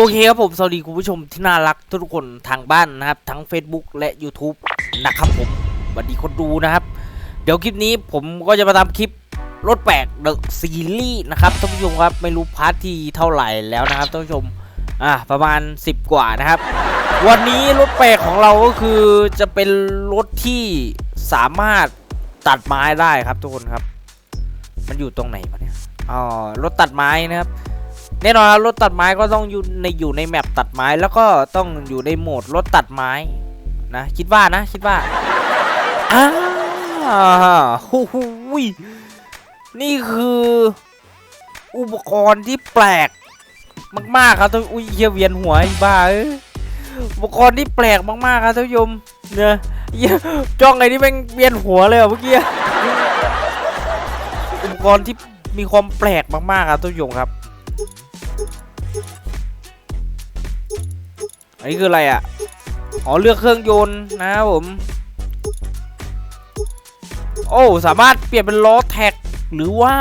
โอเคครับผมสวัสดีคุณผู้ชมที่น่ารักทุกคนทางบ้านนะครับ ทั้ง Facebook และ YouTube นะครับผมสวัสดีคนดูนะครับ เดี๋ยวคลิปนี้ผมก็จะมาทำคลิปรถแปลกเดอะซีรีส์นะครับท่านผู้ชมครับไม่รู้พาร์ทที่เท่าไหร่แล้วนะครับท่านผู้ชมอ่าประมาณ 10 กว่านะครับ วันนี้รถแปลกของเราก็คือจะเป็นรถที่สามารถตัดไม้ได้ครับทุกคนครับ มันอยู่ตรงไหนวะเนี่ยอ๋อรถตัดไม้นะครับ แน่นอนครับรถตัดไม้ก็ต้องอยู่ในอยู่ในแมปตัดไม้แล้วก็ต้องอยู่ในโหมดรถตัดไม้นะคิดว่านะคิดว่าอ้าวฮู้ฮู้ยนี่คืออุปกรณ์ที่แปลกมากๆครับท่านอุ้ยเฮียเวียนหัวไอ้บ้าเอ้อุปกรณ์ที่แปลกมากๆครับท่านผู้ชมเนี่ยเหี้ยจ้องไอ้นี่แม่งเวียนหัวเลยอะเมื่อกี้อุปกรณ์ที่มีความแปลกมากๆครับท่านผู้ชมครับ อันนี้คืออะไรอะ อ๋อเลือกเครื่องยนต์นะครับผม โอ้สามารถเปลี่ยนเป็นล้อแท็กหรือว่า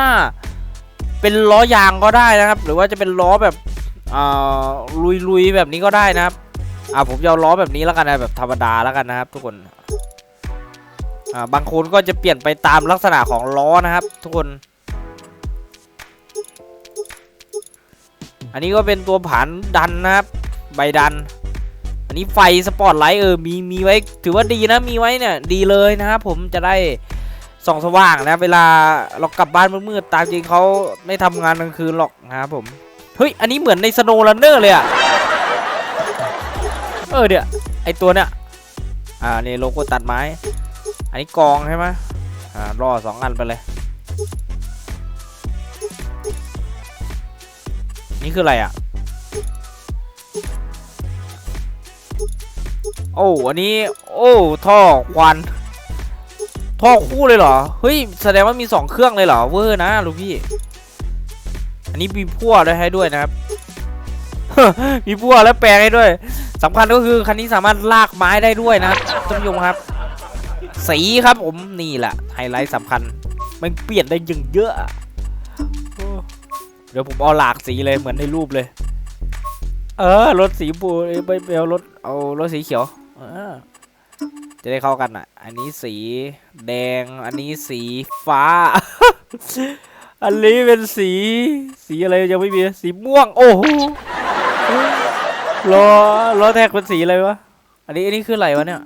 เป็นล้อยางก็ได้นะครับ หรือว่าจะเป็นล้อแบบอ่าลุยๆแบบนี้ก็ได้นะครับ อ่าผมจะเอาล้อแบบนี้แล้วกันนะแบบธรรมดาแล้วกันนะครับ ทุกคน อ่าบางคนก็จะเปลี่ยนไปตามลักษณะของล้อนะครับ ทุกคน อันนี้ก็เป็นตัวผันดันนะครับ ใบดัน อันนี้ไฟสปอตไลท์เออมีมีไว้ถือว่าดีนะมีไว้เนี่ยดีเลยนะครับผมจะได้ส่องสว่างนะเวลาเรากลับบ้านมืดๆตามจริงเขาไม่ทำงานกลางคืนหรอกนะครับผมเฮ้ยอันนี้เหมือนในสโนว์รันเนอร์เลยอะเออเดี๋ยวไอตัวเนี้ยอ่านี่โลโก้ตัดไม้ อันนี้กองใช่ไหมอ่ารอสองอันไปเลย นี่คืออะไรอะ โอ้อันนี้ โอ้ท่อควันท่อคู่เลยเหรอ เฮ้ย แสดงว่ามีสองเครื่องเลยเหรอ เวอร์นะลูกพี่ อันนี้มีพั่วด้วยให้ด้วยนะครับ มีพั่วและแปลงให้ด้วยสำคัญก็คือคันนี้สามารถลากไม้ได้ด้วยนะท่านผู้ชมครับ สีครับผมนี่แหละไฮไลท์สำคัญ มันเปลี่ยนได้ยังเยอะ เดี๋ยวผมเอาหลากสีเลยเหมือนในรูปเลย เออรถสีบูไม่ไม่เอารถเอารถสีเขียว จะได้เข้ากันอะ อันนี้สีแดง อันนี้สีฟ้า อันนี้เป็นสี สีอะไรยังไม่มี สีม่วง โอ้โหล้อล้อแท็กเป็นสีอะไรวะ อันนี้อันนี้คืออะไรวะเนี่ย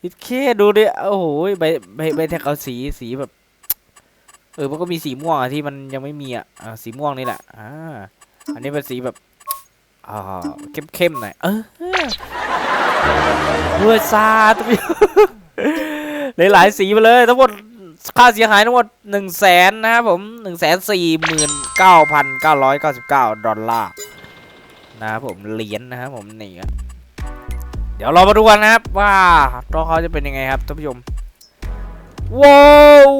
พิดเคดูดิ โอ้โห ใบใบใบแท็กเอาสีสีแบบ เออ มันก็มีสีม่วงอะที่มันยังไม่มีอะอ่าสีม่วงนี่แหละ อ่า อันนี้เป็นสีแบบอ่าเข้มๆหน่อย เออ เพื่อซาตหลายๆสีไปเลยทั้งหมดค่าเสียหายทั้งหมดหนึ่งแสนนะครับผมหนึ่งแสนสี่หมื่นเก้าพันเก้าร้อยเก้าสิบเก้าดอลลาร์นะครับผมเหรียญนะครับผมนี่ครับเดี๋ยวเรามาดูกันนะครับว่าตัวเขาจะเป็นยังไงครับท่านผู้ชมว้าว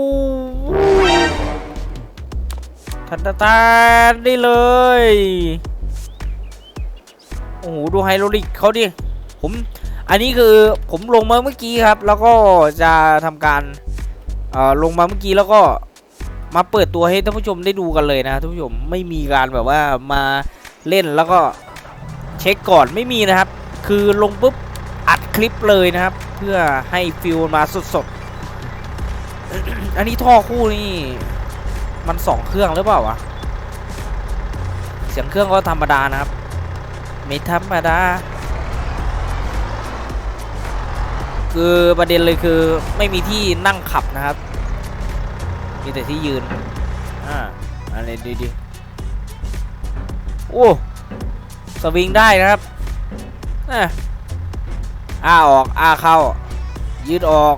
ทันตาตานได้เลย โอ้โหดูไฮโดรลิกเขาดิ ผมอันนี้คือผมลงมาเมื่อกี้ครับ แล้วก็จะทำการเอ่อลงมาเมื่อกี้แล้วก็มาเปิดตัวให้ท่านผู้ชมได้ดูกันเลยนะท่านผู้ชมไม่มีการแบบว่ามาเล่นแล้วก็เช็คก่อนไม่มีนะครับ คือลงปุ๊บอัดคลิปเลยนะครับ เพื่อให้ฟิลมาสดๆอันนี้ท่อคู่นี่มันสองเครื่องหรือเปล่าวะเสียงเครื่องก็ธรรมดานะครับไม่ธรรมดา คือประเด็นเลยคือไม่มีที่นั่งขับนะครับ มีแต่ที่ยืน อ่าอะไรดีๆโอ้สวิงได้นะครับอะอ้าออกอ้าเข้า ยืดออก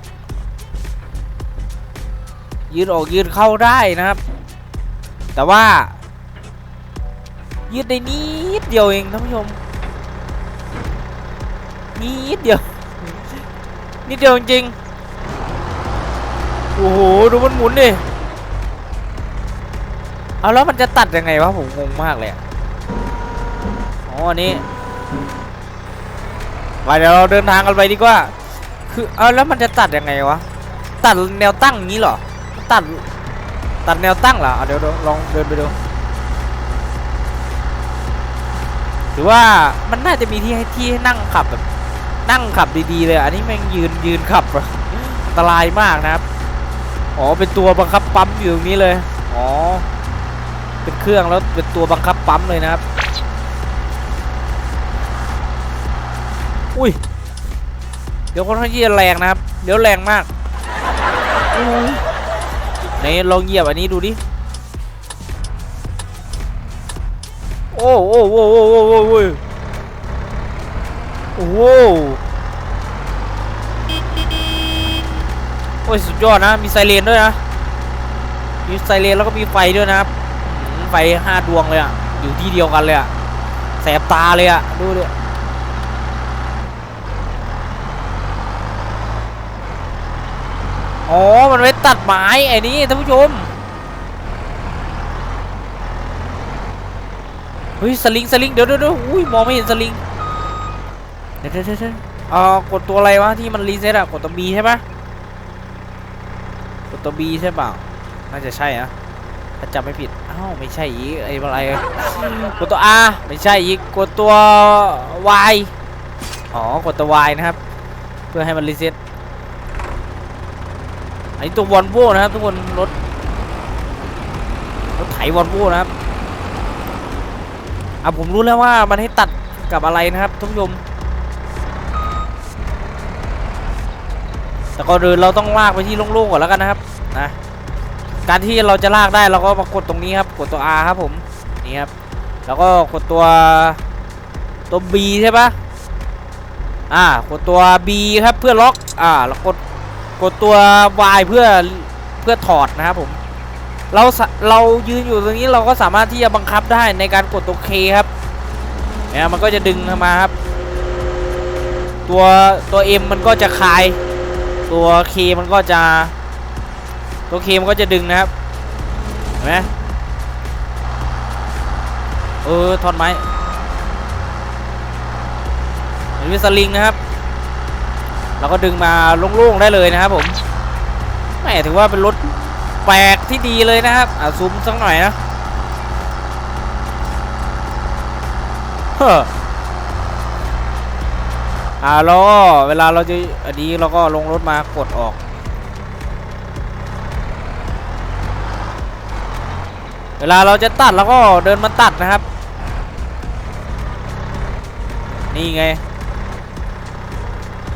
ยืดออกยืดเข้าได้นะครับ แต่ว่า ยืดได้นิดเดียวเองท่านผู้ชมนิดเดียว นิดเดียวจริงโอ้โห ดูมันหมุนดิ เอาแล้วมันจะตัดยังไงวะ ผมงงมากเลยอ๋ออันนี้ไปเดี๋ยวเราเดินทางกันไปดีกว่า คือเอาแล้วมันจะตัดยังไงวะ ตัดแนวตั้งงนี้เหรอ ตัด ตัดแนวตั้งเหรอเดี๋ยวเดี๋ยวลองเดินไปดูหรือว่ามันน่าจะมีที่ให้ที่ให้นั่งขับแบบ นั่งขับดีๆเลย อันนี้แม่งยืนยืนขับอะอันตรายมากนะครับ อ๋อเป็นตัวบังคับปั๊มอยู่ตรงนี้เลย อ๋อ เป็นเครื่องแล้วเป็นตัวบังคับปั๊มเลยนะครับ อุ้ย เดี๋ยวคนข้างที่จะแรงนะครับ เดี๋ยวแรงมากอุ้ยไหนลองเหยียบอันนี้ดูดิ โอ้โอ้โอ้โอ้โอ้โอ้ โอ้โหโอ้ยสุดยอดนะ มีไซเรนด้วยนะ มีไซเรนแล้วก็มีไฟด้วยนะครับ ไฟห้าดวงเลยอะอยู่ที่เดียวกันเลยอะแสบตาเลยอะดูดิอ๋อ มันไว้ตัดไม้ไอ้นี่ท่านผู้ชม เฮ้ยสลิงสลิงเดี๋ยวเดี๋ยวเดี๋ยวอุ้ยมองไม่เห็นสลิง เดี๋ยวเดี๋ยวเดี๋ยวเอ่อกดตัวอะไรวะที่มันรีเซ็ตอะกดตัว B ใช่ปะกดตัว B ใช่เปล่า น่าจะใช่อะถ้าจำไม่ผิดอ้าวไม่ใช่อีกไอ้อะไรกดตัว R ไม่ใช่อีกกดตัว Y อ๋อกดตัว Y นะครับ เพื่อให้มันรีเซ็ตอันนี้ตัววอลโวนะครับทุกคนรถรถไถวอลโวนะครับอะผมรู้แล้วว่ามันให้ตัดกับอะไรนะครับทุกผู้ชม แต่ก่อนอื่นเราต้องลากไปที่โล่งๆก่อนแล้วกันนะครับนะการที่เราจะลากได้เราก็มากดตรงนี้ครับกดตัว R ครับผมนี่ครับแล้วก็กดตัวตัว B ใช่ปะอ่ากดตัว B ครับเพื่อล็อกอ่าแล้วกดกดตัว Y เพื่อเพื่อถอดนะครับผมเราเรายืนอยู่ตรงนี้เราก็สามารถที่จะบังคับได้ในการกดตัว K ครับเนี่ยมันก็จะดึงเข้ามาครับ ตัวตัว M มันก็จะคลาย ตัว K มันก็จะ ตัว K มันก็จะดึงนะครับเห็นไหมเออทอนไม้เห็นวิสลิงนะครับเราก็ดึงมาโล่งๆได้เลยนะครับผมแหมถือว่าเป็นรถแปลกที่ดีเลยนะครับอะซูมสักหน่อยนะเฮ้อ อ่าแล้วก็เวลาเราจะอันนี้เราก็ลงรถมากดออก เวลาเราจะตัดเราก็เดินมาตัดนะครับ นี่ไง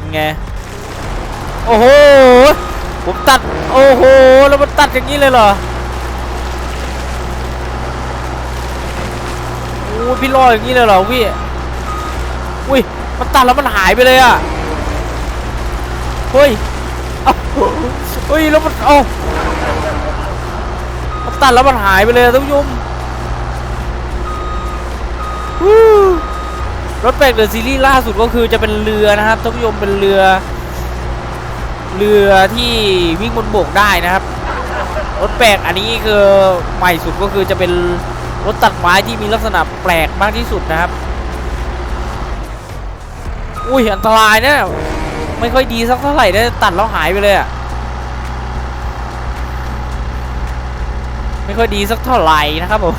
นี่ไงโอ้โหผมตัดโอ้โหแล้วมันตัดอย่างนี้เลยเหรอโอ้พี่ลอยอย่างนี้เลยเหรอพี่ มันตัดแล้วมันหายไปเลยอะ เฮ้ย เอ้าเฮ้ยแล้วมันเอ้ามันตัดแล้วมันหายไปเลยท่านผู้ชมฮู้รถแปลกเดอะซีรีส์ล่าสุดก็คือจะเป็นเรือนะครับท่านผู้ชมเป็นเรือ เรือที่วิ่งบนบกได้นะครับ รถแปลกอันนี้คือใหม่สุดก็คือจะเป็นรถตัดไม้ที่มีลักษณะแปลกมากที่สุดนะครับ อุ้ยอันตรายนะไม่ค่อยดีสักเท่าไหร่นะตัดแล้วหายไปเลยอะไม่ค่อยดีสักเท่าไหร่นะครับผม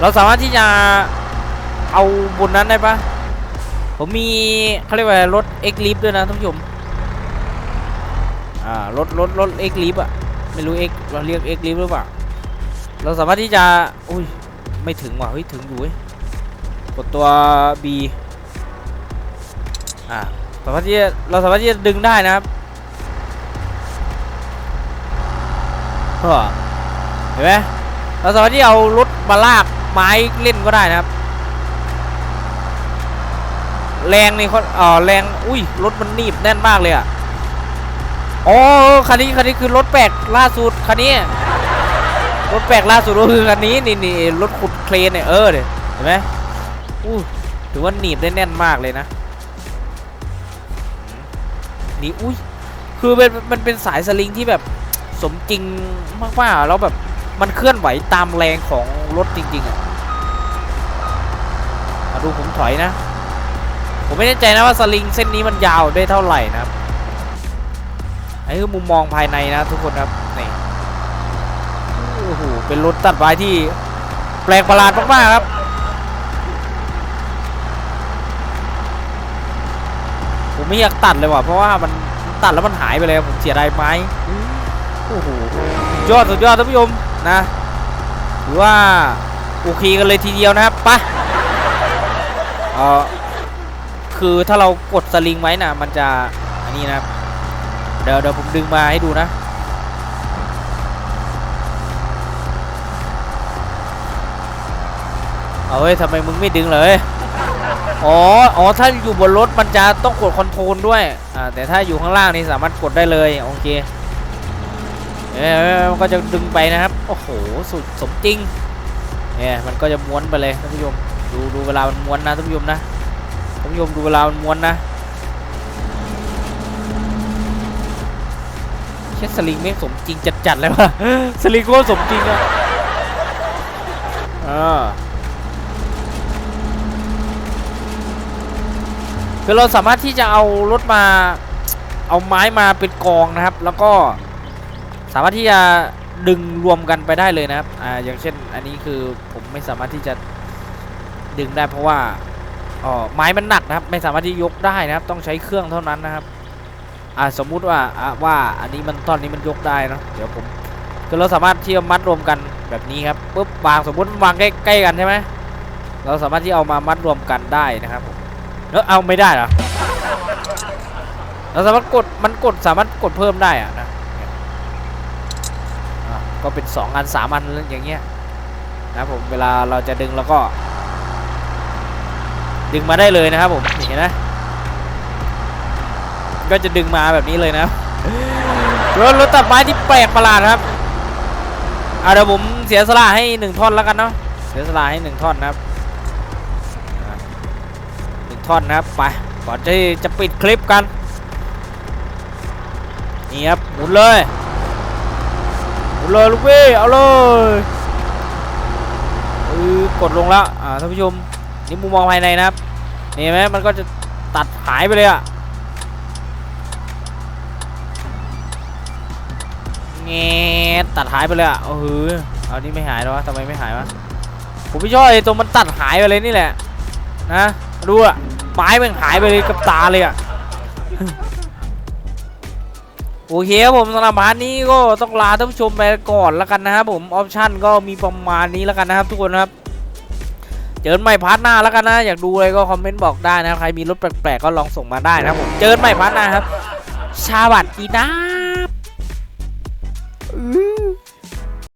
เราสามารถที่จะเอาบนนั้นได้ปะผมมีเขาเรียกว่าอะไรรถ X l i f ด้วยนะท่านผู้ชม อ่ารถรถรถ X l i f อะ ไม่รู้ X เราเรียก X l i f หรือเปล่า เราสามารถที่จะ อุ้ย ไม่ถึงว่ะ เฮ้ย ถึงอยู่เว้ย กดตัว B อ่าสามารถที่จะเราสามารถที่จะดึงได้นะครับเฮ้อเห็นไหมเราสามารถที่เอารถมาลากไม้เล่นก็ได้นะครับ แรงนี่เขาเออแรง อุ้ย รถมันหนีบแน่นมากเลยอะ อ๋อคันนี้คันนี้คือรถแปลกล่าสุดคันนี้ รถแปลกล่าสุดก็คือคันนี้นี่นี่รถขุดเครนเนี่ยเออเดี๋ยเห็นไหมอู้ถือว่าหนีบได้แน่นมากเลยนะนี่อุ้ยคือเป็นมันเป็นสายสลิงที่แบบสมจริงมากๆแล้วแบบมันเคลื่อนไหวตามแรงของรถจริงๆอะมาดูผมถอยนะ ผมไม่แน่ใจนะว่าสลิงเส้นนี้มันยาวได้เท่าไหร่นะครับ อันนี้คือมุมมองภายในนะทุกคนครับนี่โอ้โหเป็นรถตัดไม้ที่แปลกประหลาดมากๆครับผมไม่อยากตัดเลยว่ะเพราะว่ามันตัดแล้วมันหายไปเลยผมเสียดายไม้โอ้โหยอดสุดยอดท่านผู้ชมนะถือว่าโอเคกันเลยทีเดียวนะครับปะเออคือถ้าเรากดสลิงไว้น่ะมันจะอันนี้นะครับ เดี๋ยวเดี๋ยวผมดึงมาให้ดูนะ เอาเฮ้ยทำไมมึงไม่ดึงเลย อ๋อ อ๋อ ถ้าอยู่บนรถมันจะต้องกดคอนโทรลด้วย อ่า แต่ถ้าอยู่ข้างล่างนี่สามารถกดได้เลย โอเคเอ้ยมันก็จะดึงไปนะครับ โอ้โห สุดสมจริงเนี่ยมันก็จะม้วนไปเลยท่านผู้ชม ดูดูเวลามันม้วนนะท่านผู้ชมนะท่านผู้ชมดูเวลามันม้วนนะ เช่สลิงไม่งสมจริงจัดๆเลยว่ะสลิงโคตรสมจริงอะอ่าคือเราสามารถที่จะเอารถมาเอาไม้มาเป็นกองนะครับ แล้วก็สามารถที่จะดึงรวมกันไปได้เลยนะครับ อ่า อย่างเช่น อันนี้คือผมไม่สามารถที่จะดึงได้เพราะว่าอ๋อไม้มันหนักนะครับ ไม่สามารถที่ยกได้นะครับ ต้องใช้เครื่องเท่านั้นนะครับ อ่าสมมุติว่าอ่าว่าอันนี้มันตอนนี้มันยกได้เนะเดี๋ยวผมคือเราสามารถที่จะมัดรวมกันแบบนี้ครับปุ๊บวางสมมติวางใกล้ๆกันใช่ไหมเราสามารถที่เอามามัดรวมกันได้นะครับผมเออเอาไม่ได้เหรอเราสามารถกดมันกดสามารถกดเพิ่มได้อะนะะก็เป็นสองอันสามอันอย่างเงี้ยนะผมเวลาเราจะดึงแล้วก็ ดึงมาได้เลยนะครับผมเห็นไหม ก็จะดึงมาแบบนี้เลยนะรถรถตัดไม้ที่แปลกประหลาดครับเอะเดี๋ยวผมเสียสละให้หนึ่งท่อนแล้วกันเนาะเสียสละให้หนึ่งท่อนนะครับหนึ่งท่อนนะครับไปก่อนที่จะปิดคลิปกันนี่ครับหมุนเลยหมุนเลยลูกพี่เอาเลยเออกดลงแล้วอ่าท่านผู้ชมนี่มุมมองภายในนะครับนี่เห็นไหมมันก็จะตัดหายไปเลยอะ เงตัดหายไปเลยอะโอ้โหเอานี่ไม่หายแล้วะทำไมไม่หายวะผมไม่ชอบไอ้ตรงมันตัดหายไปเลยนี่แหละนะดูอะไม้มันหายไปเลยกับตาเลยอะโอเคครับผมสำหรับพาร์ทนี้ก็ต้องลาท่านผู้ชมไปก่อนแล้วกันนะครับผมออปชั่นก็มีประมาณนี้แล้วกันนะครับทุกคนครับเจอกันใหม่พาร์ทหน้าแล้วกันนะ อยากดูอะไรก็คอมเมนต์บอกได้นะครับใครมีรถแปลกๆก็ลองส่งมาได้นะครับผมเจอกันใหม่พาร์ทหน้าครับชาวัดดีนะ